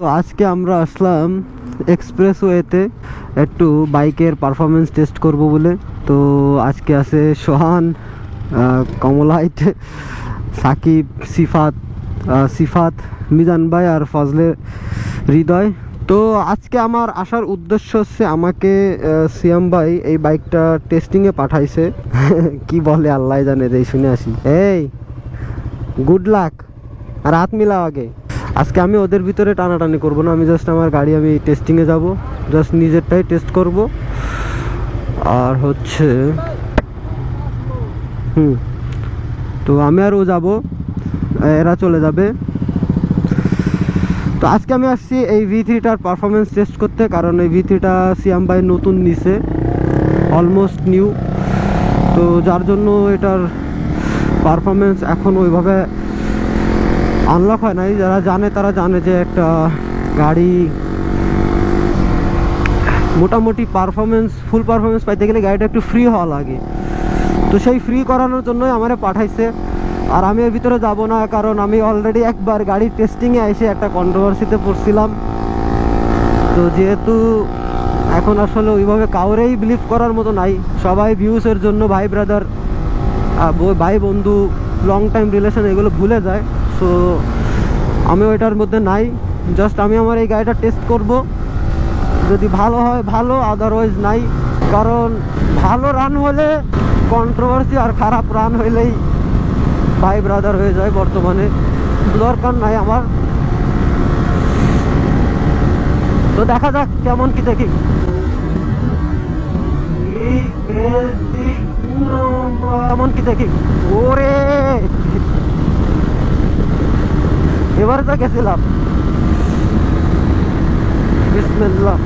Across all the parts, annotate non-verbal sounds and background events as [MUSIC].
তো আজকে আমরা আসলাম এক্সপ্রেস ওয়েতে একটু বাইকের পারফরমেন্স টেস্ট করব বলে। তো আজকে আছে সোহান কমলাইট, সাকিব, সিফাত সিফাত, মিজান ভাই আর ফজলে হৃদয়। তো আজকে আমার আসার উদ্দেশ্য হচ্ছে আমাকে সিয়াম ভাই এই বাইকটা টেস্টিংয়ে পাঠাইছে। [LAUGHS] কি বলে, আল্লাহ জানে রে শুনে আসি। এই গুড লাক আর হাত মিলাও আগে। আজকে আমি ওদের ভিতরে টানাটানি করব না, আমি জাস্ট আমার গাড়ি আমি টেস্টিংয়ে যাব জাস্ট নিজেরটাই টেস্ট করব। আর হচ্ছে, হুম, তো আমি আর ও যাব, এরা চলে যাবে। তো আজকে আমি আসছি এই ভি থ্রিটার পারফরমেন্স টেস্ট করতে, কারণ এই ভি থ্রিটা সিয়াম ভাই নতুন নিছে অলমোস্ট নিউ তো যার জন্য এটার পারফরমেন্স এখন ওইভাবে আনলক হয় নাই। যারা জানে তারা জানে যে একটা গাড়ি মোটামুটি পারফরমেন্স ফুল পারফরমেন্স পাইতে গেলে গাড়িটা একটু ফ্রি হওয়া লাগে। তো সেই ফ্রি করানোর জন্যই আমারে পাঠাইছে। আর আমি এর ভিতরে যাব না, কারণ আমি অলরেডি একবার গাড়ি টেস্টিংয়ে এসে একটা কন্ট্রোভার্সিতে পড়ছিলাম। তো যেহেতু এখন আসলে ওইভাবে কাউরেই বিলিভ করার মতো নাই, সবাই ভিউসের জন্য, ভাই ব্রাদার ভাই, বন্ধু লং টাইম রিলেশন এগুলো ভুলে যায়। সো আমি ওইটার মধ্যে নাই। জাস্ট আমি আমার এই গাড়িটা টেস্ট করব। যদি ভালো হয়, ভালো আদারওয়াইজ নাই। কারণ ভালো রান হলে কন্ট্রোভার্সি আর খারাপ রান হইলেই ভাই ব্রাদার হয়ে যায় বর্তমানে। দরকার নাই আমার। তো দেখা যাক কেমন কি দেখি। কেমন কি দেখি ওরে এবারে তো গেছিলাম বিসমিল্লাহ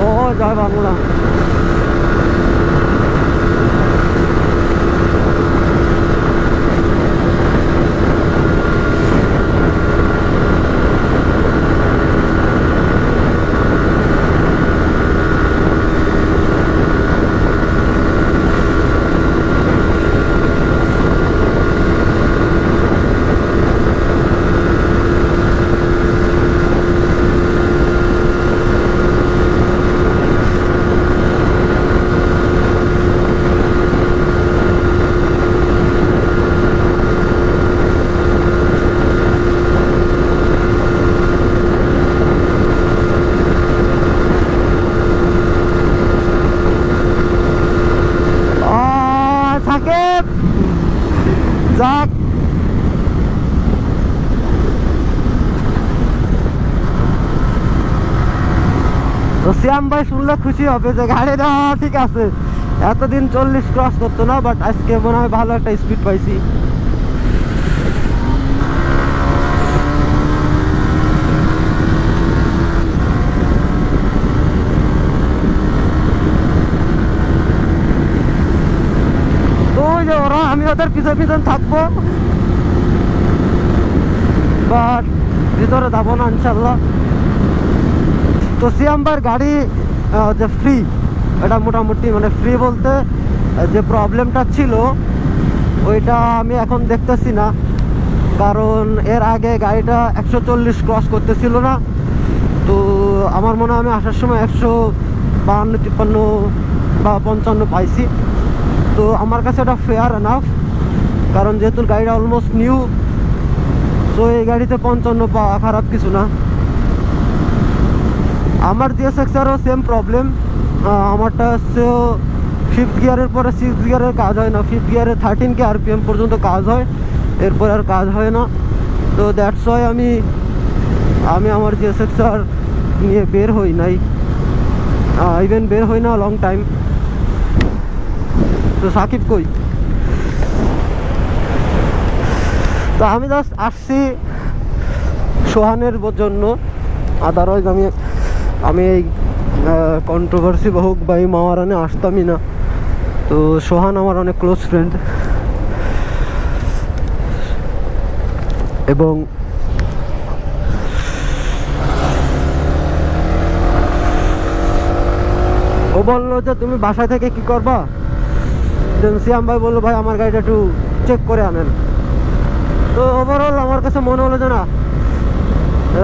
ও জয় বাংলা আহ, সাকিব যাক তো শ্যাম ভাই শুনলে খুশি হবে যে গাড়ি গাড়িটা ঠিক আছে। এতদিন চল্লিশ ক্রস করতো না বাট আজকে মনে হয় ভালো একটা স্পিড পাইছি। আমি ওদের পিছন পিছন থাকব। বাট ভিতরে যাব না, ইনশাল্লাহ। তো সিয়াম্বার গাড়ি যে ফ্রি এটা মোটামুটি মানে ফ্রি বলতে, যে প্রবলেমটা ছিল, ওইটা আমি এখন দেখতেছি না। কারণ এর আগে গাড়িটা একশো চল্লিশ ক্রস করতেছিল না। তো আমার মনে হয় আমি আসার সময় একশো বাহান্ন, তিপ্পান্ন বা পঞ্চান্ন পাইছি। তো আমার কাছে ওটা ফেয়ার এনাফ কারণ যেহেতু গাড়িটা অলমোস্ট নিউ তো এই গাড়িতে পঞ্চান্ন পাওয়া খারাপ কিছু না। আমার দিয়ে সেক্সারও সেম প্রবলেম আমারটা হচ্ছে ফিফথ গিয়ারের পরে সিক্স গিয়ারের কাজ হয় না। ফিফথ গিয়ারে থার্টিন কে আরপিএম পর্যন্ত কাজ হয়। এরপর আর কাজ হয় না। তো দ্যাটস ওয়াই আমি আমি আমার যে সেক্সার নিয়ে বের হই নাই। ইভেন বের হই না লং টাইম তো সাকিব কই? তো আমি জাস্ট আসছি সোহানের জন্য। আদারওয়াইজ আমি আমি এই কন্ট্রোভার্সি হোক বা এই মামারানে আসতামই না। তো সোহান আমার অনেক ক্লোজ ফ্রেন্ড এবং ও বলল যে, তুমি বাসায় থেকে কি করবা? সিয়াম ভাই বলল, ভাই, আমার গাড়িটা একটু চেক করে আনেন। তো ওভারঅল আমার কাছে মনে হলো যে, না,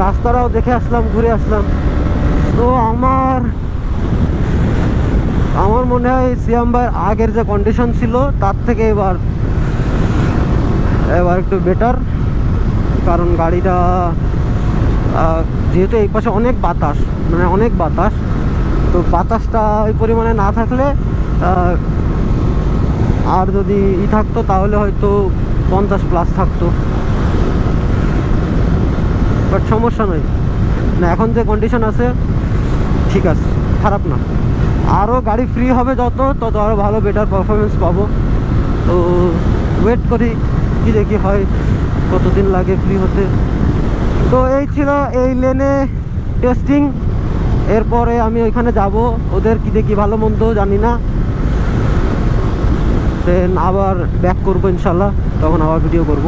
রাস্তাটাও দেখে আসলাম, ঘুরে আসলাম। তো আমার আমার মনে হয় সিয়াম ভাইয়ের আগের যে কন্ডিশন ছিল, তার থেকে এবার এবার একটু বেটার কারণ গাড়িটা যেহেতু এই পাশে অনেক বাতাস মানে অনেক বাতাস, তো বাতাসটা ওই পরিমাণে না থাকলে আর যদি ই থাকতো, তাহলে হয়তো পঞ্চাশ প্লাস থাকতো। বাট সমস্যা নয় না, এখন যে কন্ডিশন আছে ঠিক আছে, খারাপ না। আরও গাড়ি ফ্রি হবে যত, তত আরও ভালো বেটার পারফরমেন্স পাবো। তো ওয়েট করি, কি দেখি হয়, কতদিন লাগে ফ্রি হতে। তো এই ছিল এই লেনে টেস্টিং এরপরে আমি ওইখানে যাব, ওদের কি দেখি ভালো মন্দ জানি না। দেন আবার ব্যাক করব ইনশাল্লাহ, তখন আবার ভিডিও করব।